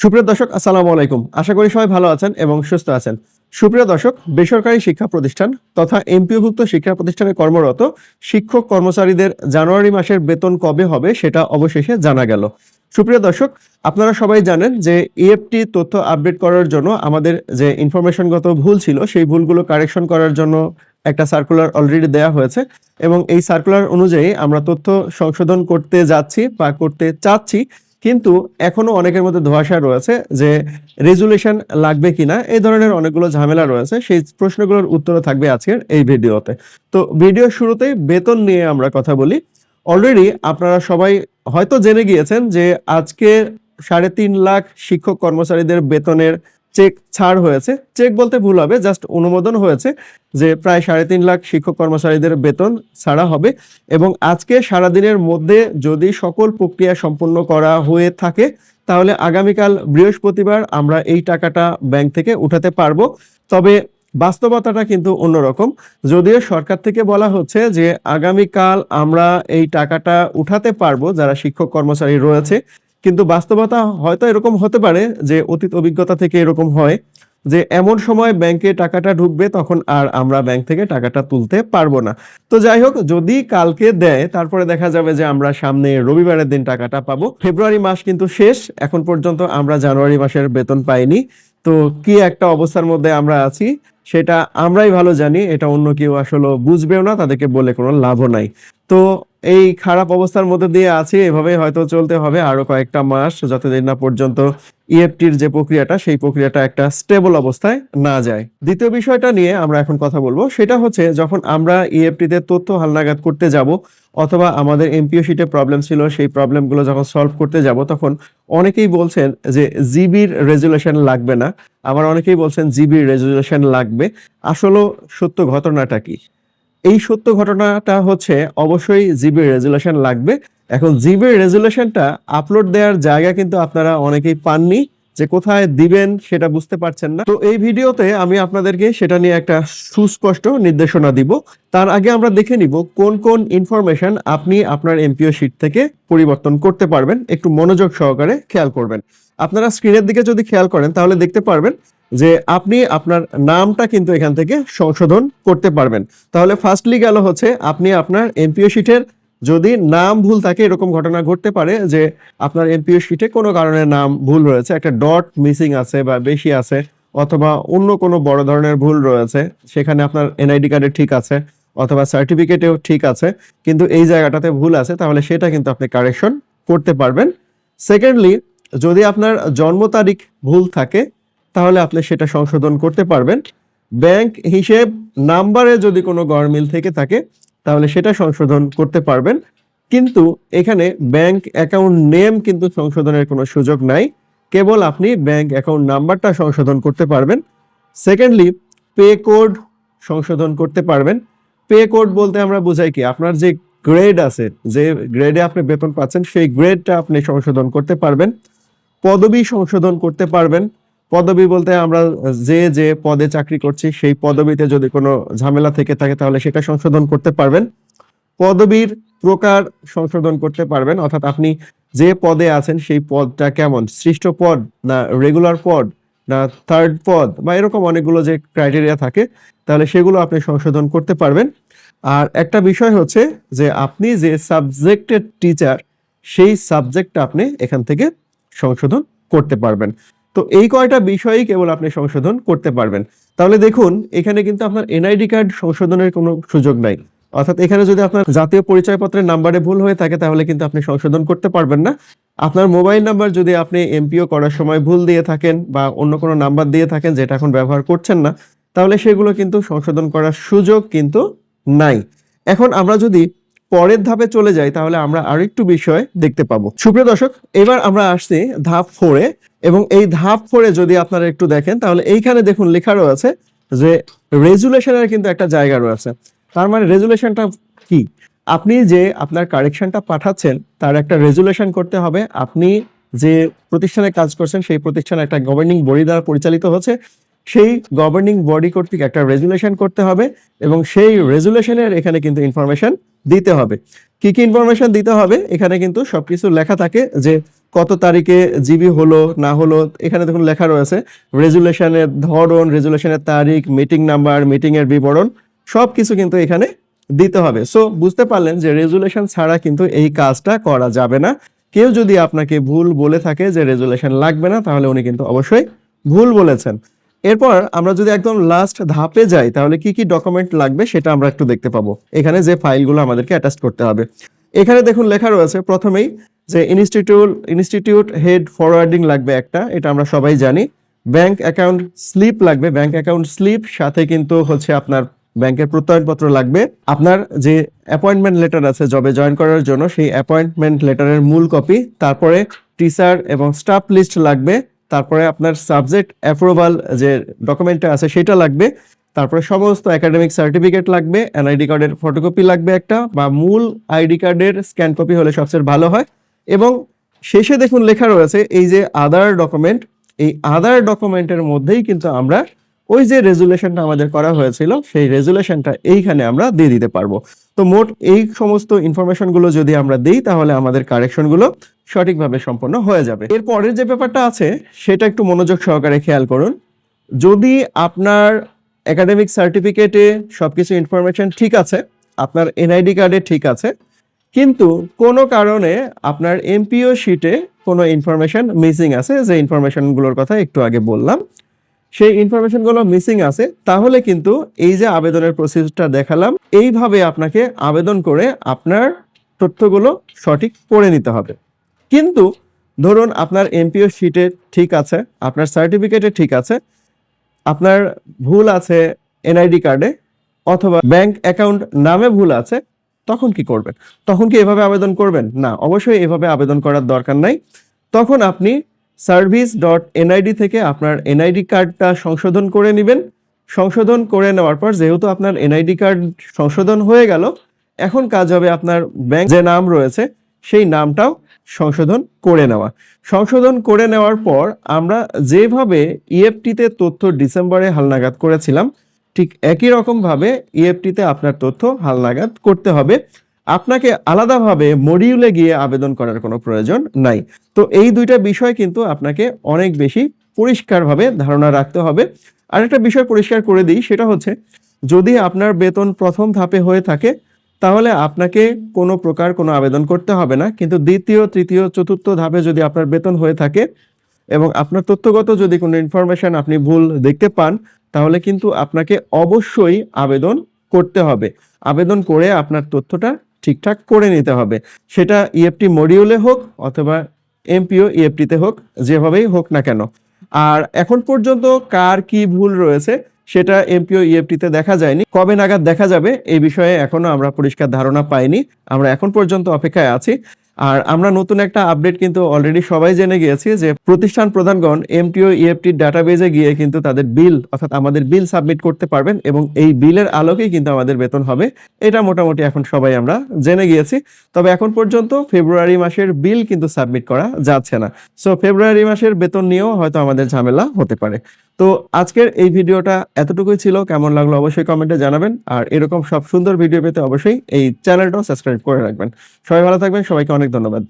সুপ্রিয় দর্শক, আসসালামু আলাইকুম। আশা করি সবাই ভালো আছেন এবং সুস্থ আছেন। সুপ্রিয় দর্শক, বেসরকারি শিক্ষা প্রতিষ্ঠান তথা এমপিওভুক্ত শিক্ষা প্রতিষ্ঠানে কর্মরত শিক্ষক কর্মচারীদের জানুয়ারি মাসের বেতন কবে হবে সেটা অবশেষে জানা গেল। সুপ্রিয় দর্শক, আপনারা সবাই জানেন যে ইএফটি তথ্য আপডেট করার জন্য আমাদের যে ইনফরমেশনগত ভুল ছিল, সেই ভুলগুলো কারেকশন করার জন্য একটা সার্কুলার অলরেডি দেয়া হয়েছে এবং এই সার্কুলার অনুযায়ী আমরা তথ্য সংশোধন করতে যাচ্ছি বা করতে চাচ্ছি। কিন্তু এখনও অনেকের মধ্যে ধোয়াশা রয়েছে যে রেজুলেশন লাগবে কিনা, এই ধরনের অনেকগুলো ঝামেলা রয়েছে। সেই প্রশ্নগুলোর উত্তর থাকবে আজকের এই ভিডিওতে। তো ভিডিও শুরুতেই বেতন নিয়ে আমরা কথা বলি। অলরেডি আপনারা সবাই হয়তো জেনে গিয়েছেন যে আজকে সাড়ে তিন লাখ শিক্ষক কর্মচারীদের বেতনের চেক ছাড় হয়েছে। চেক বলতে ভুল হবে, জাস্ট অনুমোদন হয়েছে যে প্রায় সাড়ে তিন লাখ শিক্ষক কর্মচারীদের বেতন ছাড়া হবে এবং আজকে সারাদিনের মধ্যে যদি সকল প্রক্রিয়া সম্পূর্ণ করা হয়ে থাকে, তাহলে আগামীকাল বৃহস্পতিবার আমরা এই টাকাটা ব্যাংক থেকে উঠাতে পারব। তবে বাস্তবতাটা কিন্তু অন্যরকম। যদিও সরকার থেকে বলা হচ্ছে যে আগামীকাল আমরা এই টাকাটা উঠাতে পারব, যারা শিক্ষক কর্মচারী রয়েছে কিন্তু বাস্তবতা হয়তো এরকম হতে পারে যে অতীত অভিজ্ঞতা থেকে এরকম হয় যে এমন সময় ব্যাংকে টাকাটা ঢুকবে তখন আর আমরা ব্যাংক থেকে টাকাটা তুলতে পারব না। তো যাই হোক, যদি কালকে দেয়, তারপরে দেখা যাবে যে আমরা সামনে রবিবারের দিন টাকাটা পাবো। ফেব্রুয়ারি মাস কিন্তু শেষ, এখন পর্যন্ত আমরা জানুয়ারি মাসের বেতন পাইনি। তো কি একটা অবস্থার মধ্যে আমরা আছি, সেটা আমরাই ভালো জানি, এটা অন্য কেউ আসলে বুঝবেও না, তাদেরকে বলে কোনো লাভও নাই। তো এই খারাপ অবস্থার মধ্যে দিয়ে আছি এভাবে হয়তো চলতে হবে আরও কয়েকটা মাস, যতদিন না পর্যন্ত ইএফটির যে প্রক্রিয়াটা, সেই প্রক্রিয়াটা একটা স্টেবল অবস্থায় না যায়। দ্বিতীয় বিষয়টা নিয়ে আমরা এখন কথা বলব, সেটা হচ্ছে যখন আমরা ইএফটিতে তথ্য হালনাগাদ করতে যাব, অথবা আমাদের এমপিও শিটে প্রবলেম ছিল, সেই প্রবলেমগুলো যখন সলভ করতে যাব, তখন অনেকেই বলছেন যে জিবির রেজুলেশন লাগবে না। আবার অনেকেই বলছেন জিবির রেজুলেশন লাগবে। আসলে সত্য ঘটনাটা কি? এই সত্য ঘটনাটা হচ্ছে অবশ্যই জিবির রেজুলেশন লাগবে। এখন জিবির রেজুলেশনটা আপলোড দেওয়ার জায়গা কিন্তু আপনারা অনেকেই পাননি, যে কোথায় দিবেন সেটা বুঝতে পারছেন না। তো এই ভিডিওতে আমি আপনাদেরকে সেটা নিয়ে একটা সুস্পষ্ট নির্দেশনা দিব। তার আগে আমরা দেখে নিব কোন কোন ইনফরমেশন আপনি আপনার এমপিও শিট থেকে পরিবর্তন করতে পারবেন। একটু মনোযোগ সহকারে খেয়াল করবেন। আপনারা স্ক্রিনের দিকে যদি খেয়াল করেন, তাহলে দেখতে পারবেন যে আপনি আপনার নামটা কিন্তু এখান থেকে সংশোধন করতে পারবেন। তাহলে ফার্স্টলি গেল হচ্ছে আপনি আপনার এমপিও শিটের যদি নাম ভুল থাকে, এরকম ঘটনা ঘটতে পারে যে আপনার এমপিও শিটে কোনো কারণে নাম ভুল রয়েছে, একটা ডট মিসিং আছে বা বেশি আছে, অথবা অন্য কোনো বড় ধরনের ভুল রয়েছে, সেখানে আপনার এনআইডি কার্ডে ঠিক আছে, অথবা সার্টিফিকেটেও ঠিক আছে, কিন্তু এই জায়গাটাতে ভুল আছে, তাহলে সেটা কিন্তু আপনি কারেকশন করতে পারবেন। সেকেন্ডলি যদি আপনার জন্ম তারিখ ভুল থাকে তাহলে আপনি সেটা সংশোধন করতে পারবেন। ব্যাংক হিসেব নাম্বারে যদি কোনো গড়মিল থেকে থাকে, তাহলে সেটা সংশোধন করতে পারবেন। কিন্তু এখানে ব্যাংক অ্যাকাউন্ট নেম কিন্তু সংশোধনের কোনো সুযোগ নাই। কেবল আপনি ব্যাংক অ্যাকাউন্ট নাম্বারটা সংশোধন করতে পারবেন। সেকেন্ডলি, পে কোড সংশোধন করতে পারবেন। পে কোড বলতে আমরা বুঝাই কি, আপনার যে গ্রেড আছে, যে গ্রেডে আপনি বেতন পাচ্ছেন, সেই গ্রেডটা আপনি সংশোধন করতে পারবেন। পদবি সংশোধন করতে পারবেন। পদবি বলতে আমরা যে যে পদে চাকরি করছি, সেই পদবিতে যদি কোনো ঝামেলা থেকে থাকে, তাহলে সেটা সংশোধন করতে পারবেন। পদবীর প্রকার সংশোধন করতে পারবেন, অর্থাৎ আপনি যে পদে আছেন, সেই পদটা কেমন? সৃষ্ট পদ না রেগুলার পদ না থার্ড পদ বা এরকম অনেকগুলো যে ক্রাইটেরিয়া থাকে, তাহলে সেগুলো আপনি সংশোধন করতে পারবেন। আর একটা বিষয় হচ্ছে যে আপনি যে সাবজেক্টের টিচার সেই সাবজেক্টটা আপনি এখান থেকে সংশোধন করতে পারবেন। তো এই কয়টা বিষয়ই কেবল আপনি সংশোধন করতে পারবেন। তাহলে দেখুন, এখানে কিন্তু আপনার এনআইডি কার্ড সংশোধনের কোনো সুযোগ নাই। অর্থাৎ এখানে যদি আপনার জাতীয় পরিচয়পত্রের নাম্বারে ভুল হয়ে থাকে, তাহলে কিন্তু আপনি সংশোধন করতে পারবেন না। আপনার মোবাইল নাম্বার যদি আপনি এমপিও করার সময় ভুল দিয়ে থাকেন বা অন্য কোনো নাম্বার দিয়ে থাকেন, যেটা এখন ব্যবহার করছেন না, তাহলে সেগুলো কিন্তু সংশোধন করার সুযোগ কিন্তু নাই। এখন আমরা যদি পরের ধাপে চলে যাই, তাহলে আমরা আরেকটু বিষয় দেখতে পাবো। সুপ্রিয় দর্শক, এবার আমরা আসছি ধাপ ফোরে এবং এই ধাপ ফোরে যদি আপনারা একটু দেখেন, তাহলে এইখানে দেখুন লেখা রয়েছে যে রেজুলেশনের কিন্তু একটা জায়গা রয়েছে। তার মানে রেজুলেশনটা কি? আপনি যে আপনার কারেকশনটা পাঠাচ্ছেন, তার একটা রেজুলেশন করতে হবে। আপনি যে প্রতিষ্ঠানে কাজ করছেন, সেই প্রতিষ্ঠানে একটা গভর্নিং বডি দ্বারা পরিচালিত হচ্ছে। সেই গভর্নিং বডি কর্তৃক একটা রেজুলেশন করতে হবে এবং সেই রেজুলেশনের এখানে কিন্তু ইনফরমেশন দিতে হবে। কি কি ইনফরমেশন দিতে হবে? এখানে কিন্তু সবকিছু লেখা থাকে যে কত তারিখে জিবি হলো, না হলো, এখানে দেখুন লেখা রয়েছে, রেজুলেশনের ধরন, রেজুলেশনের তারিখ মিটিং নাম্বার মিটিং এর বিবরণ সব কিছু কিন্তু এখানে দিতে হবে। সো বুঝতে পারলেন যে রেজুলেশন ছাড়া কিন্তু এই কাজটা করা যাবে না। কেউ যদি আপনাকে ভুল বলে থাকে যে রেজুলেশন লাগবে না, তাহলে উনি কিন্তু অবশ্যই ভুল বলেছেন। এরপর আমরা যদি একদম লাস্ট ধাপে যাই, তাহলে কি কি ডকুমেন্ট লাগবে সেটা আমরা একটু দেখতে পাবো। এখানে যে ফাইলগুলো আমাদেরকে অ্যাটাচ করতে হবে। এখানে দেখুন লেখা রয়েছে, প্রথমেই যে ইনস্টিটিউট ইনস্টিটিউট হেড ফরওয়ার্ডিং লাগবে একটা, এটা আমরা সবাই জানি। ব্যাংক অ্যাকাউন্ট স্লিপ লাগবে ব্যাংক অ্যাকাউন্ট স্লিপ সাথে কিন্তু হচ্ছে আপনার ব্যাংকের প্রত্যয়নপত্র লাগবে। আপনার যে অ্যাপয়েন্টমেন্ট লেটার আছে জবে জয়েন করার জন্য, সেই অ্যাপয়েন্টমেন্ট লেটারের মূল কপি তারপরে টিচার এবং স্টাফ লিস্ট লাগবে, তারপরে আপনার সাবজেক্ট অ্যাপ্রুভাল যে ডকুমেন্টটা আছে, সেটা লাগবে। তারপরে সমস্ত একাডেমিক সার্টিফিকেট লাগবে এনআইডি কার্ডের ফটোকপি লাগবে একটা, বা মূল আইডি কার্ডের স্ক্যান কপি হলে সবচেয়ে ভালো হয়। এবং শেষে দেখুন লেখা রয়েছে এই যে আদার ডকুমেন্ট এই আদার ডকুমেন্টের মধ্যেই কিন্তু আমরা ওই যে রেজুলেশনটা আমাদের করা হয়েছিল, সেই রেজুলেশনটা এইখানে আমরা দিয়ে দিতে পারব। তো মোট এই সমস্ত ইনফরমেশনগুলো যদি আমরা দিই, তাহলে আমাদের কারেকশনগুলো সঠিকভাবে সম্পন্ন হয়ে যাবে। এর পরের যে ব্যাপারটা আছে, সেটা একটু মনোযোগ সহকারে খেয়াল করুন। যদি আপনার একাডেমিক সার্টিফিকেটে সব কিছু ইনফরমেশন ঠিক আছে, আপনার এনআইডি কার্ডে ঠিক আছে কিন্তু কোনো কারণে আপনার এমপিও শিটে কোনো ইনফরমেশন মিসিং আছে, যে ইনফরমেশনগুলোর কথা একটু আগে বললাম, সেই ইনফরমেশনগুলো মিসিং আছে, তাহলে কিন্তু এই যে আবেদনের প্রসিডিউরটা দেখালাম, এইভাবে আপনাকে আবেদন করে আপনার তথ্যগুলো সঠিক করে নিতে হবে। কিন্তু ধরুন আপনার এমপিও শিটে ঠিক আছে, আপনার সার্টিফিকেটে ঠিক আছে, আপনার ভুল আছে এনআইডি কার্ডে অথবা ব্যাংক অ্যাকাউন্ট নামে ভুল আছে তখন কি করবেন? তখন কি এভাবে আবেদন করবেন? না, অবশ্যই এভাবে আবেদন করার দরকার নাই। তখন আপনি সার্ভিস ডট এনআইডি থেকে আপনার এনআইডি কার্ডটা সংশোধন করে নেবেন। সংশোধন করে নেওয়ার পর যেহেতু আপনার এনআইডি কার্ড সংশোধন হয়ে গেল, এখন কাজ হবে আপনার ব্যাংক যে নাম রয়েছে, সেই নামটাও সংশোধন করে নেওয়া। সংশোধন করে নেওয়ার পর আমরা যেভাবে ইএফটিতে তথ্য ডিসেম্বরে হালনাগাদ করেছিলাম ঠিক একই রকমভাবে ইএফটিতে আপনার তথ্য হালনাগাদ করতে হবে। আপনাকে আলাদাভাবে মডিউলে গিয়ে আবেদন করার কোনো প্রয়োজন নাই। তো এই দুইটা বিষয় কিন্তু আপনাকে অনেক বেশি পরিষ্কারভাবে ধারণা রাখতে হবে। আরেকটা বিষয় পরিষ্কার করে দিই, সেটা হচ্ছে যদি আপনার বেতন প্রথম ধাপে হয়ে থাকে, তাহলে আপনাকে কোনো প্রকার কোনো আবেদন করতে হবে না। কিন্তু দ্বিতীয়, তৃতীয়, চতুর্থ ধাপে যদি আপনার বেতন হয়ে থাকে এবং আপনার তথ্যগত যদি কোনো ইনফরমেশন আপনি ভুল দেখতে পান তাহলে কিন্তু আপনাকে অবশ্যই আবেদন করতে হবে। আবেদন করে আপনার তথ্যটা ঠিকঠাক করে নিতে হবে। সেটা ইএফটি মডিউলে হোক অথবা এমপিও ইএফটিতে হোক, যেভাবেই হোক না কেন। আর এখন পর্যন্ত কার কি ভুল রয়েছে, সেটা এমপিও ইএফটিতে দেখা যায়নি। কবে নাগাদ দেখা যাবে, এই বিষয়ে এখনও আমরা পরিষ্কার ধারণা পাইনি। আমরা এখন পর্যন্ত অপেক্ষায় আছি। আর আমরা নতুন একটা আপডেট কিন্তু অলরেডি সবাই জেনে গিয়েছি যে প্রতিষ্ঠান প্রধানগণ এমটিও ইএফটির ডাটাবেজে গিয়ে কিন্তু তাদের বিল অর্থাৎ আমাদের বিল সাবমিট করতে পারবেন এবং এই বিলের আলোকেই কিন্তু আমাদের বেতন হবে। এটা মোটামুটি এখন সবাই আমরা জেনে গিয়েছি। তবে এখন পর্যন্ত ফেব্রুয়ারি মাসের বিল কিন্তু সাবমিট করা যাচ্ছে না। সো ফেব্রুয়ারি মাসের বেতন নিয়েও হয়তো আমাদের ঝামেলা হতে পারে। তো আজকের এই ভিডিওটা এতটুকুই ছিল। কেমন লাগল অবশ্যই কমেন্টে জানাবেন। আর এরকম সব সুন্দর ভিডিও পেতে অবশ্যই এই চ্যানেলটাও সাবস্ক্রাইব করে রাখবেন। সবাই ভালো থাকবেন। সবাইকে অনেক ধন্যবাদ।